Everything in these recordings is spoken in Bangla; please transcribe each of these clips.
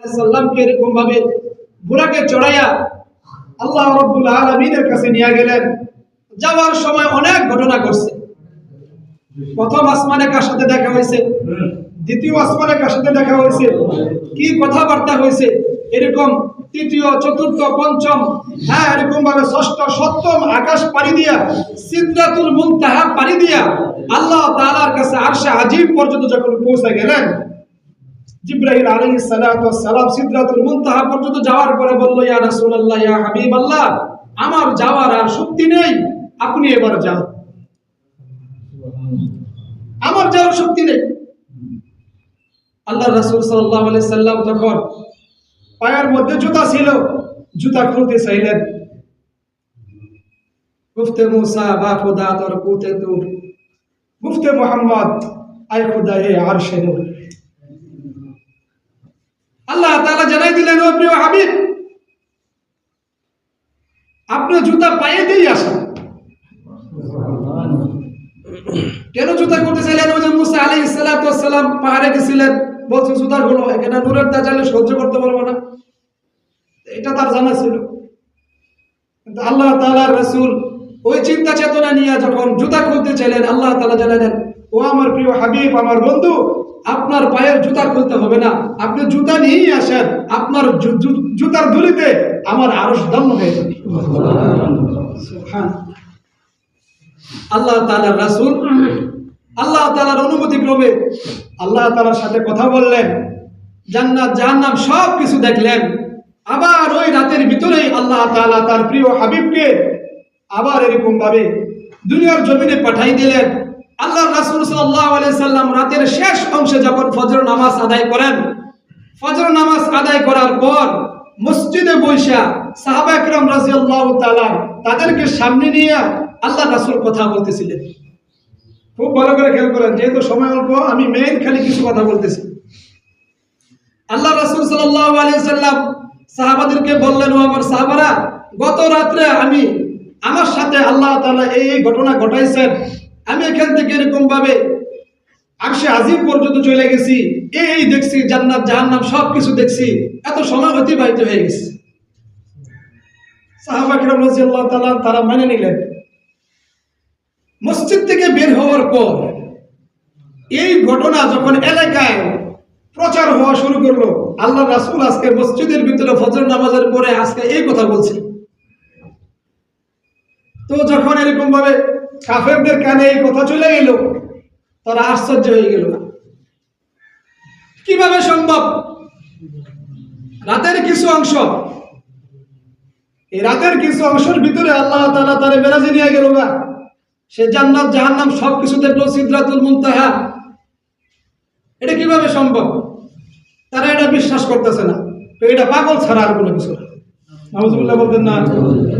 সাল্লামকে এরকম ভাবে বুড়াকে চড়াইয়া আল্লাহ রব্বুল আলমিনের কাছে নিয়ে গেলেন। যাওয়ার সময় অনেক ঘটনা ঘটছে। প্রথম আসমানে কার সাথে দেখা হয়েছে? দ্বিতীয় আসমানে কার সাথে দেখা হয়েছে? কি কথাবার্তা হয়েছে? এরকম তৃতীয়, চতুর্থ, পঞ্চম হ্যাঁ এরকম ভাবে ষষ্ঠ, সপ্তম আকাশ পাড়ি দিয়া সিদ্ধাতুল মুনতাহা পাড়ি দিয়া আল্লাহ তাআলার কাছে আরশে আজিম পর্যন্ত যখন পৌঁছে গেলেন সালাতু ওয়াস সালাম সিদরাতুল মুনতাহা পর্যন্ত যাওয়ার পরে বলল, ইয়া রাসূলুল্লাহ, ইয়া হাবিবাল্লাহ, আমার যাওয়ার আর শক্তি নেই, আপনি এবার যান। আমার যাওয়ার শক্তি নেই। আল্লাহ রাসূল সাল্লাল্লাহু আলাইহি সাল্লাম তখন পায়ের মধ্যে জুতা ছিল, জুতা খুলতে চাইলেন। গুফতে মুসা, বা খুদা তোর কুতে দূর গুফতে মোহাম্মদ, আয় খুদা, এ আরশে নূর। আল্লাহ তাআলা জানাই দিলেন প্রিয় হাবিব আপনি জুতা পায়ে দিয়ে আসেন কেন জুতা করতে চাইলেন? ওই যে মুসা আলী সালাম পাহাড়ে গেছিলেন, বলছে, জুতা গুলো এখানে নূরের তাজালে সহ্য করতে পারব না। এটা তার জানা ছিল। আল্লাহ তাআলার রসুল ওই চিন্তা চেতনা নিয়ে যখন জুতা খুলতে চাইলেন, আল্লাহ তালা জানালেন ও আমার প্রিয় হাবিব, আমার বন্ধু, আপনার পায়ের জুতা খুলতে হবে না। আপনি জুতা নিয়েই আসেন। আপনার জুতার ধুলিতে আমার আরও দম্ম হয়ে যাবে। আল্লাহ তাআলার রাসূল, আল্লাহ তালার অনুমতি ক্রমে আল্লাহ তাআলার সাথে কথা বললেন। জান্নাত, জাহান্নাম সব কিছু দেখলেন। আবার ওই রাতের ভিতরেই আল্লাহ তাআলা তার প্রিয় হাবিবকে আবার এরকম ভাবে দুনিয়ার জমিনে পাঠাই দিলেন। আল্লাহ রাসূল সাল্লাম রাতের শেষ অংশে যখন ফজর নামাজ আদায় করেন, ফজর নামাজ আদায় করার পর মসজিদে বৈশা সাহাবা একরাম রাজিয়াল্লাহু তাআলা তাদেরকে সামনে নিয়ে আল্লাহ রাসূল কথা বলতেছিলেন। খুব ভালো করে খেয়াল করেন, যেহেতু সময় অল্প, আমি মেইন খালি কিছু কথা বলতেছি। আল্লাহ রাসূল সাল্লাম সাহাবাদেরকে বললেন, ও আমার সাহাবারা, গত রাত্রে আমি আমার সাথে আল্লাহ এই এই ঘটনা ঘটাইছেন। আমি এখান থেকে এরকম ভাবে আরশে আজিম পর্যন্ত চলে গেছি। এই দেখছি, জান্নাত, জাহান্নাম সব কিছু দেখছি। এত সময় অতিবাহিত হয়ে গেছে। তারা মেনে নিলেন। মসজিদ থেকে বের হওয়ার পর এই ঘটনা যখন এলাকায় প্রচার হওয়া শুরু করল, আল্লাহ রাসুল আজকে মসজিদের ভিতরে ফজর নামাজের পরে আজকে এই কথা বলছে। তো যখন এরকম ভাবে কাফেরদের কানে এই কথা চলে গেল তারা আশ্চর্য হয়ে গেল। কীভাবে সম্ভব? রাতের কিছু অংশ। এই রাতের কিছু অংশের ভিতরে আল্লাহ তাআলা তারে বেরাজে নিয়ে গেল না সে জান্নাত, জাহান্নাম সব কিছু দেখল, সিদরাতুল মুনতাহা। এটা কীভাবে সম্ভব? তারা এটা বিশ্বাস করতেছে না। তো এটা পাগল ছাড়া আর কোনো কিছু না। বলতেন না।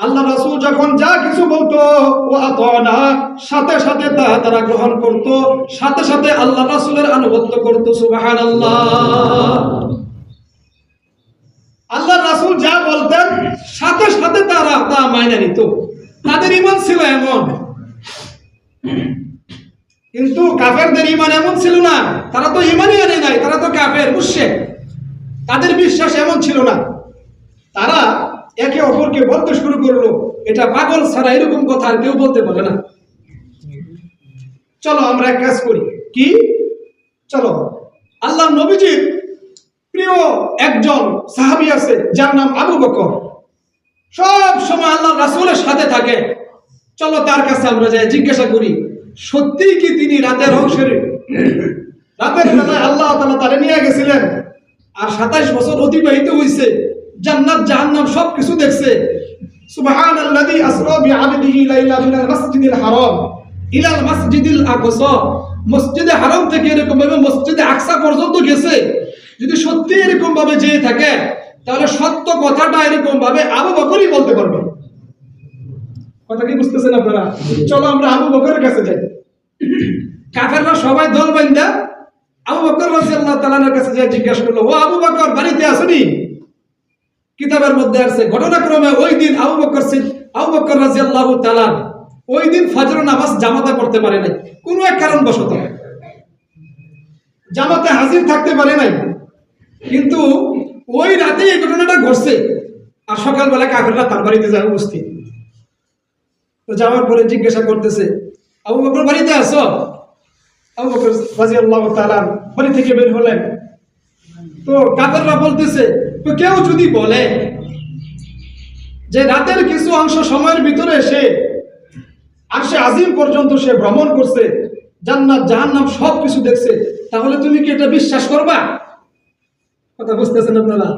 আল্লাহ রাসূল যখন যা কিছু বলতো ও আতানা সাথে সাথে তা তারা গ্রহণ করত, সাথে সাথে আল্লাহ রাসূলের আনুগত্য করত, সুবহানাল্লাহ। আল্লাহ রাসূল যা বলতেন, সাথে সাথে তারা তা মাইনে নিত। তাদের ইমান ছিল এমন। কিন্তু কাফেরদের ইমান এমন ছিল না। তারা তো ইমানই আনে নাই, তারা তো কাফের, মুশরিক। তাদের বিশ্বাস এমন ছিল না। তারা একে অপরকে বলতে শুরু করল। এটা পাগল ছাড়া এরকম কথা আর কেউ বলতে পারে না। চলো আমরা এক কাজ করি। কি? চলো। আল্লাহ নবীজির প্রিয় একজন সাহাবী আছে, যার নাম আবু বকর। সব সময় আল্লাহ রাসূলের সাথে থাকে। চলো তার কাছে আমরা যাই, জিজ্ঞাসা করি সত্যি কি তিনি রাতের অংশের? রাতের বেলায় আল্লাহ তাআলা তারে নিয়ে গেছিলেন। আর সাতাইশ বছর অতিবাহিত হয়েছে জান্নাত, জাহান্নাম সব কিছু দেখছে। সুবহানাল্লাযী আসরা বিআবদিহি লাইলা মিনাল মাসজিদিল হারাম। ইলাল মাসজিদিল আকসা। মসজিদে হারাম থেকে এরকম ভাবে মসজিদে আকসা পর্যন্ত গেছে। যদি সত্যি এরকম ভাবে যেয়ে থাকে, তাহলে সত্য কথাটা এরকম ভাবে আবু বকরই বলতে পারবে। কথা কি বুঝতেছেন আপনারা? চলো আমরা আবু বকরের কাছে যাই। কাফেররা সবাই দল বান্ধা আবু বকর রাদিয়াল্লাহু তাআলার কাছে যাই জিজ্ঞাসা করল, ও আবু বকর, বাড়িতে আসনি? কিতাবের মধ্যে আছে, ঘটনাক্রমে ওই দিন আবু বকর আবু বকর রাদিয়াল্লাহু তাআলা ওই দিন ফজর নামাজ জামাতে পড়তে পারে নাই। কোনো এক কারণবশত। জামাতে হাজির থাকতে পারে নাই। কিন্তু ওই রাতে এই ঘটনাটা ঘটছে। আর সকালবেলা কাফেররা তার বাড়িতে যায় উপস্থিত। তো যাওয়ার পরে জিজ্ঞাসা করতেছে, আবু বকর, বাড়িতে আসো আবু বকর রাদিয়াল্লাহু তাআলা বাড়ি থেকে বের হলেন। তো কাফেররা বলতেছে তো কেউ যদি বলে যে রাতের কিছু অংশ সময়ের ভিতরে সে আর সে আজিম পর্যন্ত সে ভ্রমণ করছে, জান্নাত, জাহান্নাম সব কিছু দেখছে, তাহলে তুমি কি এটা বিশ্বাস করবা? কথা বুঝতেছেন আপনারা?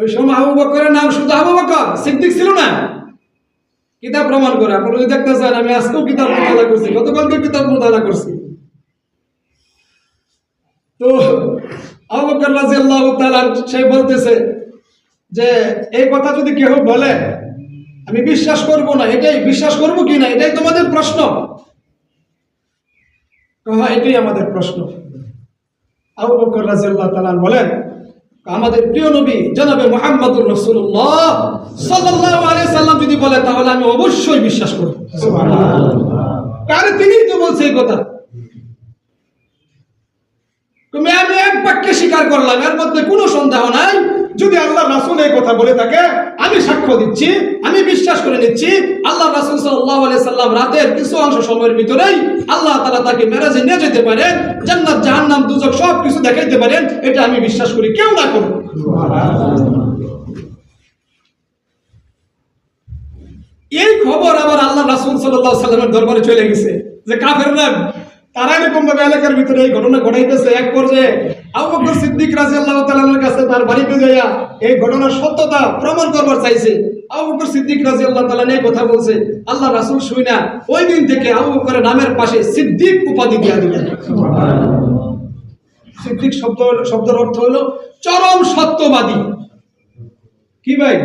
ওই সময় আবু বকরের নাম শুধু আবু বকর, সিদ্দিক ছিল না। কিতাব প্রমাণ করে, আপনারা যদি দেখতে চান, আমি আজকেও কিতাব মোতালা করছি গতকালকে কিতাব মোতালা করছি। তো রাদিয়াল্লাহু তাআলা সে বলতেছে যে এই কথা যদি কেউ বলে আমি বিশ্বাস করব না এটাই বিশ্বাস করব কি না এটাই তোমাদের প্রশ্ন। হ্যাঁ এটাই আমাদের প্রশ্ন। আবু বকর রাদিয়াল্লাহু তাআলা বলেন আমাদের প্রিয় নবী জনাবে মুহাম্মদুর রাসূলুল্লাহ সাল্লাল্লাহু আলাইহি সাল্লাম যদি বলে তাহলে আমি অবশ্যই বিশ্বাস করব। কারণ তিনিই তো বলছে এই কথা। তুমি আমি এক বাক্যে স্বীকার করলাম, এর মধ্যে কোনো সন্দেহ নাই। যদি আল্লাহ রাসুল এই কথা বলে থাকে, আমি সাক্ষ্য দিচ্ছি, আমি বিশ্বাস করে নিচ্ছি, আল্লাহ রাসুল সাল্লাহ সাল্লাম রাতের কিছু অংশ সময়ের ভিতরেই আল্লাহ তালা তাকে মেরাজে নিয়ে যেতে পারেন, জান্নাত, জাহান্নাম, দুজক সব কিছু দেখাইতে পারেন, এটা আমি বিশ্বাস করি কেউ না করুন এই খবর আবার আল্লাহ রাসুল সাল্লাহ সাল্লামের দরবারে চলে গেছে, যে কাফেররা তারা এরকম ভাবে এলাকার ভিতরে এই ঘটনা ঘটাইতেছে। এক পর্যায়ে আবু বকর সিদ্দিক রাদিয়াল্লাহু তাআলার কাছে তার বাড়িতে যাইয়া এই ঘটনার সত্যতা প্রমাণ করবার চাইছে। আবু বকর সিদ্দিক রাদিয়াল্লাহু তাআলা এই কথা বলছে আল্লাহ রাসূল শুইনা ওই দিন থেকে আবু বকরের নামের পাশে সিদ্দিক উপাধি দিয়া দিলেন। সিদ্দিক শব্দ শব্দের অর্থ হলো চরম সত্যবাদী। কি ভাই?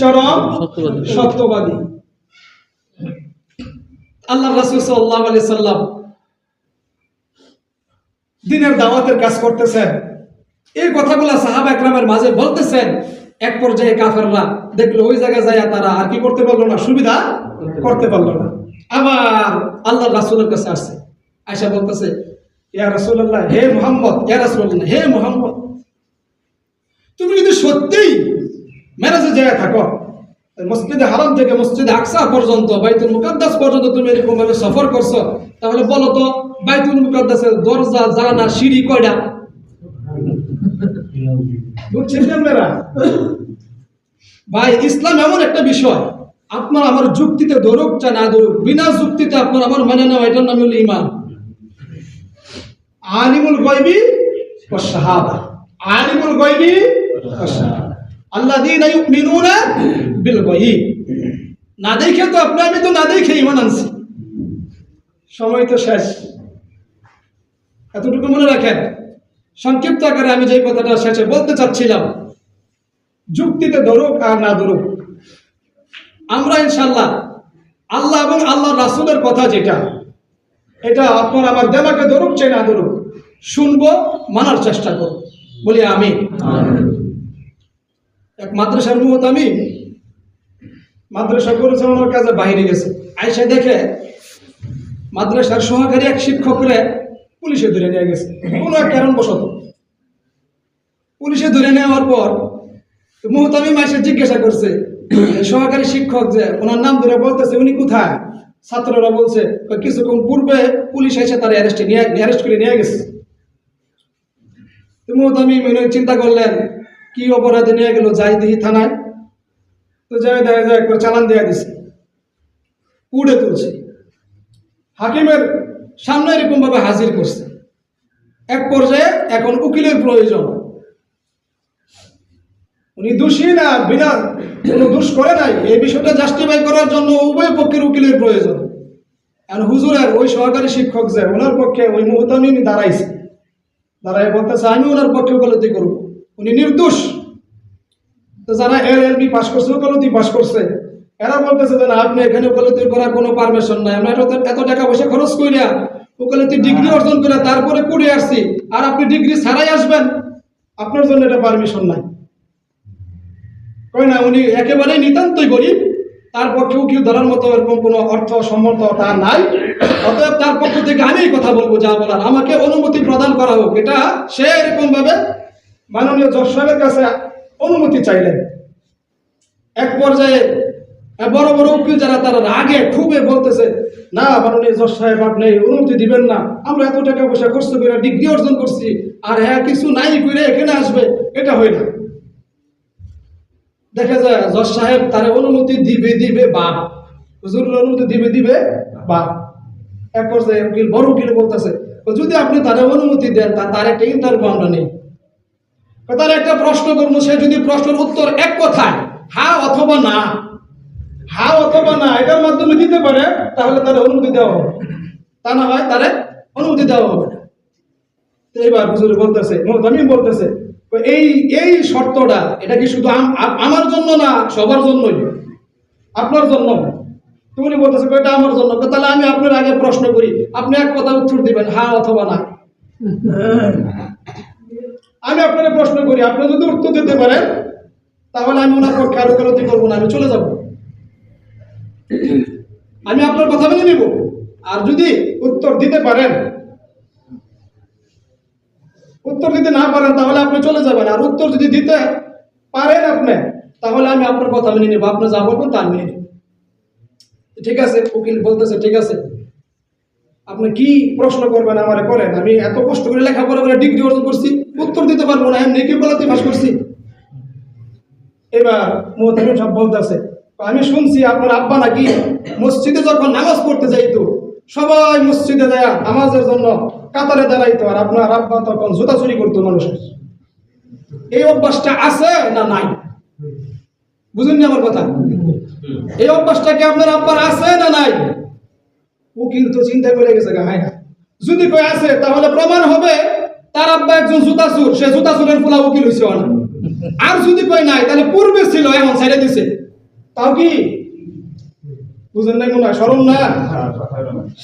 চরম সত্যবাদী। সত্যবাদী। আল্লাহ রাসূল সাল্লাল্লাহু আলাইহি সাল্লাম দিনের দাওয়াতের কাজ করতেছেন। এই কথাগুলো সাহাবা একরামের মাঝে বলতেছেন। এক পর্যায়ে কাফেররা দেখল, ওই জায়গায় যায় তারা আর কি করতে পারল না, সুবিধা করতে পারল না। আবার আল্লাহ রাসূলের কাছে আসছে। আয়সা বলতেছে, ইয়া রাসূলুল্লাহ, হে মোহাম্মদ, ইয়া রাসূলুল্লাহ, হে মোহাম্মদ, তুমি যদি সত্যিই মেরাজে যায় থাকো মসজিদে হারাম থেকে মসজিদে আকসা পর্যন্ত, বাইতুল মুকাদ্দাস পর্যন্ত তুমি এরকম ভাবে সফর করছ, তাহলে বলো তো বাইতুল দরজা, জানালা, সিঁড়ি কয়টা? ভাই, ইসলাম এমন একটা বিষয়, আপনার আমার যুক্তিতে ধরুক চা না ধরুক, বিনা যুক্তিতে আপনার আমার মানে নেওয়া এটার নাম হলো ইমান আলিমুল গয়বি শাহাদা। আলিমুল গয়বি আল্লাযীনা ইউমিনুনা বিল গায়ব না দেখে তো আপনি, আমি তো না দেখে ইমান আনছি। সময় তো শেষ। এতটুকু মনে রাখেন, সংক্ষিপ্ত আকারে আমি যে কথাটা শেষে বলতে চাচ্ছিলাম, যুক্তিতে ধরুক আর না ধরুক, আমরা ইনশাল্লাহ আল্লাহ এবং আল্লাহ রাসূলের কথা যেটা, এটা আপনার আমার দেমাকে ধরুক চাই না ধরুক, শুনব, মানার চেষ্টা করব। বলি আমি এক মাদ্রাসার মুহূর্ত আমি, মাদ্রাসা পরিচালনার কাজে বাইরে গেছে। আইসা দেখে, মাদ্রাসার সহকারী এক শিক্ষকরে পুলিশে ধরে নিয়ে গেছে। কোনো এক কারণবশত। পুলিশে ধরে নেওয়ার পর মুহতামি মাসে জিজ্ঞাসা করছে, সহকারী শিক্ষক যে ওনার নাম ধরে বলতেছে, উনি কোথায়? ছাত্ররা বলছে কিছুক্ষণ পূর্বে পুলিশ এসে তার অ্যারেস্টে নিয়ে অ্যারেস্ট করে নিয়ে গেছে। মুহতামি মনে চিন্তা করলেন, কি অপরাধে নিয়ে গেল যাই দিহি থানায়? তো যাই দেখা যায় চালান দেওয়া দিছে। উড়ে তুলছে। হাকিমের সামনে এরকম ভাবে হাজির করছে। এক পর্যায়ে এখন উকিলের প্রয়োজন। উনি দোষী না বিনা কোনো দোষ করে নাই। এই বিষয়টা জাস্টিফাই করার জন্য উভয় পক্ষের উকিলের প্রয়োজন। আর হুজুরের ওই সহকারী শিক্ষক যে, ওনার পক্ষে ওই মুহূর্তে উনি দাঁড়াইছে। দাঁড়াই বলতেছে, আমি ওনার পক্ষে উপলব্ধি করব। উনি নির্দোষ। তো যারা এল এল বি পাস করছে, ওকালতি পাস করছে। এরা বলতেছে যে না, আপনি এখানে ওকালতি করার কোনো পারমিশন নাই। আমরা এত টাকা পয়সা খরচ করিয়া ওকালতি ডিগ্রি অর্জন করে তারপরে করে আসছি। আর আপনি ডিগ্রি ছাড়াই আসবেন। আপনার জন্য এটা পারমিশন নাই। কই না, উনি একেবারেই নিতান্তই গরিব। তার পক্ষেও কেউ ধরার মতো এরকম কোনো অর্থ, সম্মত তার নাই। অতএব তার পক্ষ থেকে আমি কথা বলব, যা বলার। আমাকে অনুমতি প্রদান করা হোক। এটা সে এরকম ভাবে মাননীয় জজ সাহেবের কাছে অনুমতি চাইলেন। এক পর্যায়ে বড় বড় উকিল যারা, তারা রাগে খুবই বলতেছে, না, মাননীয় জজ সাহেব, আপনি অনুমতি দিবেন না। আমরা এত টাকা পয়সা খরচ করে ডিগ্রি অর্জন করছি, আর হ্যাঁ কিছু নাই করে এখানে আসবে, এটা হয় না। দেখা যায়, জজ সাহেব তার অনুমতি দিবে দিবে বাপ হুজুরের অনুমতি দিবে দিবে বাপ এক পর্যায়ে উকিল, বড় উকিল বলতেছে যদি আপনি তার অনুমতি দেন, তা, তার একটা ইন্টারভিউ আমরা নেই। তার একটা প্রশ্ন করব সে যদি প্রশ্নের উত্তর এক কথায় হ্যাঁ অথবা না। হ্যাঁ অথবা না, এটার মাধ্যমে দিতে পারে, তাহলে তার অনুমতি দেওয়া হবে। তা না হয় তারে অনুমতি দেওয়া হবে। এবার হুজুর বলতেছে মোহতামিম বলতেছে এই এই শর্তটা, এটা কি শুধু আমার জন্য না সবার জন্যই? আপনার জন্য? তুমি বলতেছে এটা আমার জন্য। তাহলে আমি আপনার আগে প্রশ্ন করি, আপনি এক কথা উত্তর দিবেন হ্যাঁ অথবা না? আমি আপনাকে প্রশ্ন করি, আপনি যদি উত্তর দিতে পারেন, তাহলে আমি ওনার পক্ষে আরও করব না, আমি চলে যাব। আমি আপনার কথা বলে নিব। আর যদি উত্তর দিতে পারেন, উত্তর দিতে না পারেন, তাহলে আপনি চলে যাবেন। আর উত্তর যদি দিতে পারেন আপনি, তাহলে আমি আপনার কথা মেনে নিব। আপনি যা বলবেন তা মেনে ঠিক আছে, উকিল বলতেছে, ঠিক আছে। আপনি কি প্রশ্ন করবেন আমার করেন? আমি এত কষ্ট করে লেখাপড়া করে ডিগ্রি অর্জন করছি, উত্তর দিতে পারব না। এমনি কি বলাতে পাস করছি। এবার মোহতামিম সব বলতেছে আমি শুনছি আপনার আব্বা নাকি মসজিদে যখন নামাজ পড়তে যাইতো, সবাই মসজিদে দেয়া নামাজের জন্য কাতারে দাঁড়াইতো, আর আপনার আব্বা তখন জুতা চুরি করতো মানুষের। এই অভ্যাসটা আছে না নাই? বুঝুননি আমার কথা? এই অভ্যাসটা কি আপনার আব্বার আছে না নাই? উকিল তো চিন্তা করে গেছে হ্যাঁ যদি কই আছে, তাহলে প্রমাণ হবে, তার আব্বা একজন জুতা চুর, সে জুতা চুরের ফুলা উকিল হয়েছে আর যদি কই নাই, তাহলে পূর্বে ছিল এমন ছেড়ে দিছে। তাও কি? বুঝেন নাই মনে হয় না?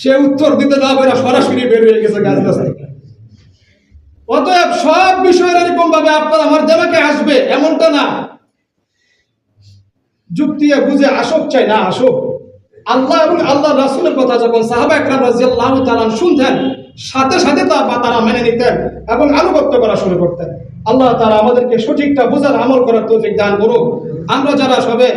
সে উত্তর দিতে না পারে সরাসরি বের হয়ে গেছে গাছ গাছ অতএব সব বিষয়ের এরকম ভাবে আপনার আমার দেমাকে আসবে এমনটা না। যুক্তি বুঝে আসক চাই না আসক। আল্লাহ এবং আল্লাহ রাসূলের কথা যখন সাহাবা একরাম রাদিয়াল্লাহু তাআলা শুনতেন, সাথে সাথে তা তারা মেনে নিতেন এবং আনুগত্য করা শুরু করতেন। আল্লাহ তারা আমাদেরকে সঠিকটা বোঝার আমল করার তৌফিক দান করুক। আমরা যারা সবে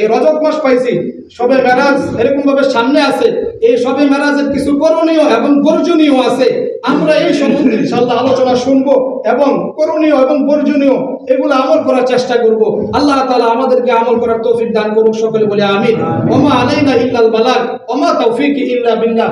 এই রজব মাস পাইছি। সবে মেরাজ এরকম ভাবে সামনে আছে। এই সবে মেরাজের কিছু করণীয় এবং বর্জনীয় আছে। আমরা এই সম্বন্ধে ইনশাল্লাহ আলোচনা শুনব এবং করণীয় এবং বর্জনীয় এগুলো আমল করার চেষ্টা করব। আল্লাহ তালা আমাদেরকে আমল করার তৌফিক দান করুক সকলে বলে আমিন। ওমা আলাইনা ইল্লাল বালাগ, ওমা তৌফিক ইল্লা বিল্লাহ।